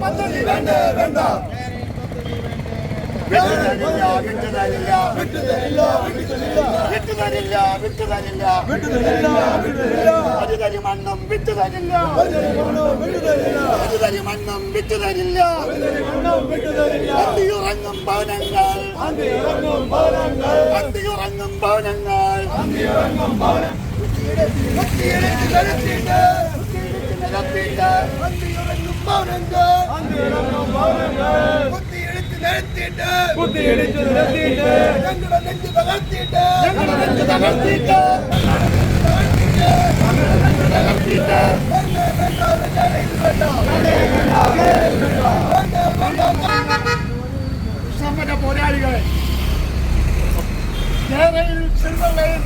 பந்தலி வேண்டாம் வேண்டாம் விட்டு தெரியல விட்டு தெரியல விட்டு தெரியல തരില്ല വിട്ടു തരില്ല. ഒരു തരി മണ്ണും വിട്ടു തരില്ല. ഒരു തരി മണ്ണും വിട്ടു തരില്ല. അന്തിയുറങ്ങും ഭവനങ്ങൾ. അന്തിയുറങ്ങും ഭവനങ്ങൾ. നിരത്തിയിട്ട് കുത്തിയിടിച്ചു നിരത്തിയിട്ട് ഞങ്ങളുടെ നെഞ്ച് തകർത്തിയിട്ട്. ഞങ്ങളുടെ നെഞ്ച് തകർത്തിയിട്ട്. സമര പോരാളികളെ കേരളയിൽ സിൽവർ ലൈൻ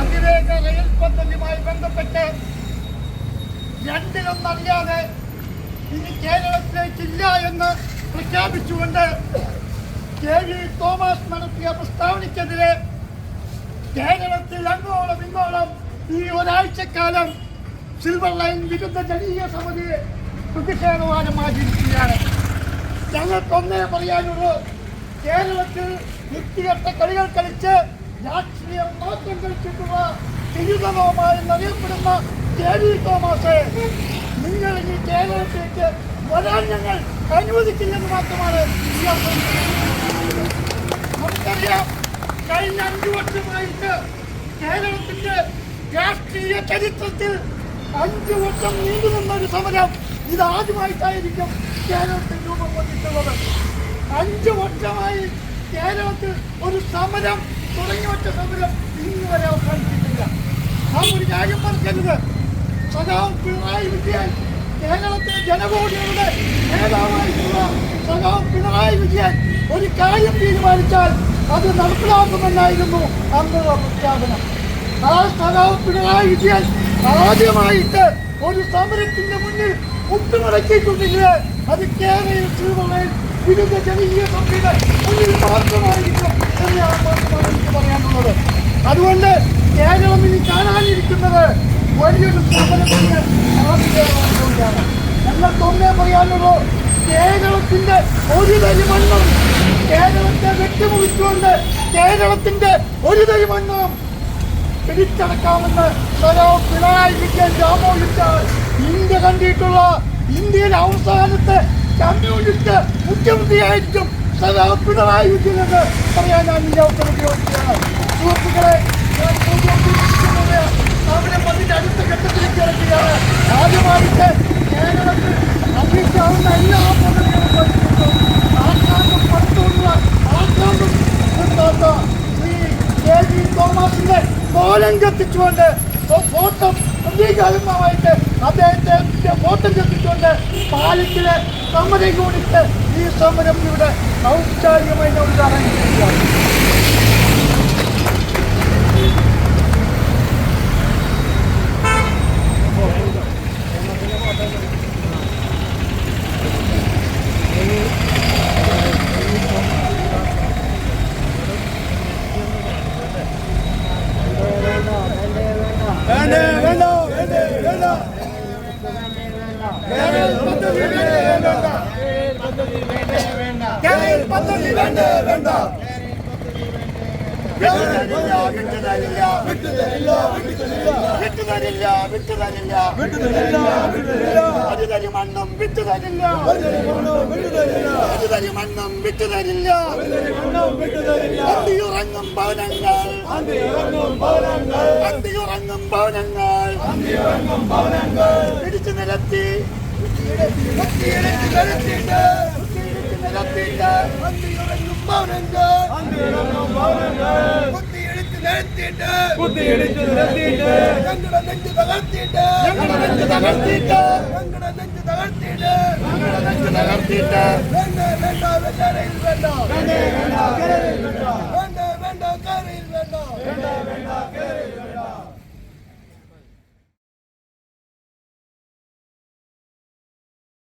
അതിവേഗ റെയിൽ പദ്ധതിയുമായി ബന്ധപ്പെട്ട് രണ്ടിലൊന്നറിയാതെ ഇനി കേരളത്തിലേക്കില്ല എന്ന് പ്രഖ്യാപിച്ചുകൊണ്ട് കെ വി തോമസ് നടത്തിയ പ്രസ്താവനയ്ക്കെതിരെ കേരളത്തിൽ അങ്ങോളം ഇങ്ങോളം ഈ ഒരാഴ്ചക്കാലം സിൽവർ ലൈൻ വിരുദ്ധ ജനീയ സമിതി പ്രതിഷേധവാദം ആചരിക്കുകയാണ് ഞങ്ങൾക്കൊന്നേ പറയാനുള്ളൂ കേരളത്തിൽ വ്യക്തിഗത കളികൾ കളിച്ച് രാഷ്ട്രീയം മാത്രം കളിച്ചിട്ടുള്ള തിരുതലോമായി എന്നറിയപ്പെടുന്ന കെ വി തോമസ് നിങ്ങൾ ഇനി കേരളത്തിലേക്ക് വരാൻ ഞങ്ങൾ അനുവദിക്കില്ലെന്ന് മാത്രമാണ് നമുക്കറിയാം കഴിഞ്ഞ അഞ്ചു വർഷമായിട്ട് കേരളത്തിന്റെ രാഷ്ട്രീയ ചരിത്രത്തിൽ അഞ്ചു വർഷം നീണ്ടു നിന്ന ഒരു സമരം ഇതാദ്യമായിട്ടായിരിക്കും കേരളത്തിൽ രൂപം കൊണ്ടിട്ടുള്ളത് അഞ്ചു വർഷമായി കേരളത്തിൽ ഒരു സമരം തുടങ്ങിവച്ച സമരം ഇന്ന് വരെ അവസാനിച്ചിട്ടില്ല നാം ഒരു കാര്യം പറഞ്ഞത് സദാ പിണറായി വിജയൻ കേരളത്തിലെ ജനകോടികളുടെ നേതാവായിട്ടുള്ള സഖാവ് പിണറായി വിജയൻ ഒരു കാര്യം തീരുമാനിച്ചാൽ അത് നടപ്പിലാക്കുമെന്നായിരുന്നു അന്നുള്ള പ്രഖ്യാപനം. ആ സഖാവ് പിണറായി വിജയൻ ആദ്യമായിട്ട് ഒരു സമരത്തിന്റെ മുന്നിൽ മുട്ടുമടക്കിയിട്ടുണ്ടെങ്കിൽ അത് കേരളയിൽ ശ്രീമലയിൽ വിരുദ്ധ ജനകീയ സഭയുടെ മുന്നിൽ മാത്രമായിരിക്കും മാത്രമാണ് എനിക്ക് പറയാനുള്ളത്. അതുകൊണ്ട് കേരളം ഇനി കാണാനിരിക്കുന്നത് വലിയൊരു സ്ഥാപനത്തിന് ആവിഷ്കാരമാണ് ഞങ്ങൾക്ക് ഒന്നേ പറയാനുള്ളൂ കേരളത്തിന്റെ ഒരു തരി മണ്ണും കേരളത്തെ വെട്ടിമുറിച്ചുകൊണ്ട് കേരളത്തിന്റെ ഒരു തരി മണ്ണും പിടിച്ചടക്കാമെന്ന് പിണറായി വിജയൻ രാമോഹിച്ചാൽ ഇന്ത്യ കണ്ടിട്ടുള്ള ഇന്ത്യയിലെ അവസാനത്തെ കമ്മ്യൂണിസ്റ്റ് മുഖ്യമന്ത്രിയായിരിക്കും സദാ പിണറായി വിജയൻ എന്ന് പറയാൻ ഞാൻ ഈ അവസരം ഉപയോഗിക്കുകയാണ്. സുഹൃത്തുക്കളെ സമരം അതിന്റെ അടുത്ത ഘട്ടത്തിലേക്ക് കേരളത്തിൽ അഭിഷാവുന്ന എല്ലാ പഠിച്ചിട്ടും ആക്രാന്തം പടുത്തുള്ള ആക്രാന്തം നിർത്താത്ത ശ്രീ കെ ജി തോമസിന്റെ കോലം കത്തിച്ചുകൊണ്ട് ഫോട്ടോ പ്രതീകാത്മകമായിട്ട് അദ്ദേഹത്തെ ഫോട്ടോ കത്തിച്ചുകൊണ്ട് കൂടിയിട്ട് ഈ സമരം ഇവിടെ ഔപചാരികമായി നമ്മൾ ചെയ്യുകയാണ് വേണ്ട വിട്ടുതരില്ല വിട്ടുതരില്ല വിട്ടുതരില്ല വിട്ടുതരില്ല. വിട്ടുതരില്ല വിട്ടുതരി മണ്ണും വിട്ടുതരില്ല. വിട്ടുതരി മണ്ണും വിട്ടുതരില്ല. അന്തിയുറങ്ങും ഭവനങ്ങൾ. അന്തിയുറങ്ങും ഭവനങ്ങൾ. പിടിച്ചു നിരത്തി. കീഴടക്കി കരത്തിട്ട് நடத்திட்டார் அங்கு இறங்கும் மௌனங்கள் அங்கு இறங்கும் மௌனங்கள் குத்தி இழுத்து நடத்திட்டு குத்தி இழுத்து நடத்திட்டு எங்கட நெஞ்சு தகர்த்திட்டு எங்கட நெஞ்சு தகர்த்திட்டு எங்கட நெஞ்சு தகர்த்திட்டு தகர்த்திட்டு